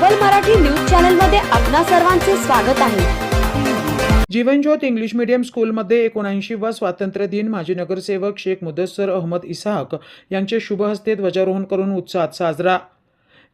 Global Marathi news चॅनलमध्ये आपणा सर्वांचे स्वागत आहे. जीवनज्योत इंग्लिश मीडियम स्कूलमध्ये एकोणऐंशीवा स्वातंत्र्य दिन माजी नगरसेवक शेख मुदस्सर अहमद इसाहक यांचे शुभ हस्ते ध्वजारोहण करून उत्साहात साजरा.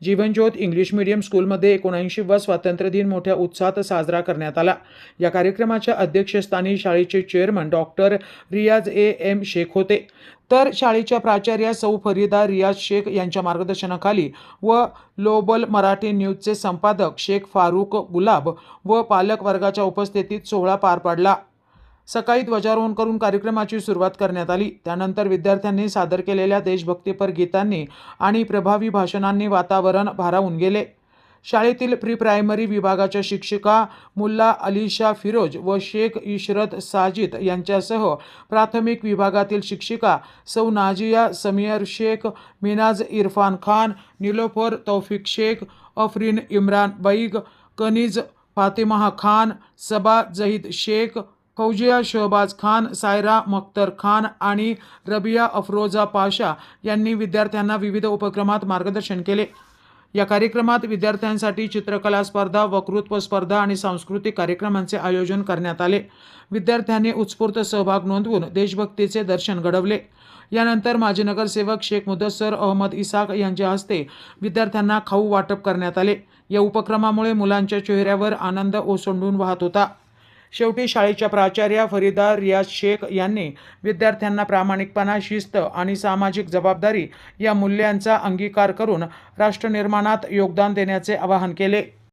जीवनज्योत इंग्लिश मीडियम स्कूलमध्ये एकोणऐंशीवा स्वातंत्र्य दिन मोठ्या उत्साहात साजरा करण्यात आला. या कार्यक्रमाच्या अध्यक्षस्थानी शाळेचे चेअरमन डॉक्टर रियाज ए. एम. शेख होते. तर शाळेच्या प्राचार्या सौ फरीदा रियाज शेख यांच्या मार्गदर्शनाखाली व ग्लोबल मराठी न्यूजचे संपादक शेख फारुक गुलाब व पालक वर्गाच्या उपस्थितीत सोहळा पार पडला. सकाळी ध्वजारोहण करून कार्यक्रमाची सुरुवात करण्यात आली. त्यानंतर विद्यार्थ्यांनी सादर केलेल्या देशभक्तीपर गीतांनी आणि प्रभावी भाषणांनी वातावरण भारावून गेले. शाळेतील प्री प्रायमरी विभागाच्या शिक्षिका मुल्ला अलिशा फिरोज व शेख इशरत साजिद यांच्यासह प्राथमिक विभागातील शिक्षिका सौ नाजिया समियर शेख मिनाज इरफान खान निलोफर तौफिक शेख अफरीन इम्रान बैग कनीज फातिमा खान सबा जहीद शेख फौजिया शहबाज खान सायरा मख्तर खान आणि रबिया अफरोजा पाशा यांनी विद्यार्थ्यांना विविध उपक्रमात मार्गदर्शन केले. या कार्यक्रमात विद्यार्थ्यांसाठी चित्रकला स्पर्धा वक्तृत्व स्पर्धा आणि सांस्कृतिक कार्यक्रमांचे आयोजन करण्यात आले. विद्यार्थ्यांनी उत्स्फूर्त सहभाग नोंदवून देशभक्तीचे दर्शन घडवले. यानंतर माजी नगरसेवक शेख मुदस्सर अहमद इसाक यांच्या हस्ते विद्यार्थ्यांना खाऊ वाटप करण्यात आले. या उपक्रमामुळे मुलांच्या चेहऱ्यावर आनंद ओसंडून वाहत होता. शेवटी शाळेच्या प्राचार्या फरीदा रियाज शेख यांनी विद्यार्थ्यांना प्रामाणिकपणा शिस्त आणि सामाजिक जबाबदारी या मूल्यांचा अंगीकार करून राष्ट्रनिर्माणात योगदान देण्याचे आवाहन केले.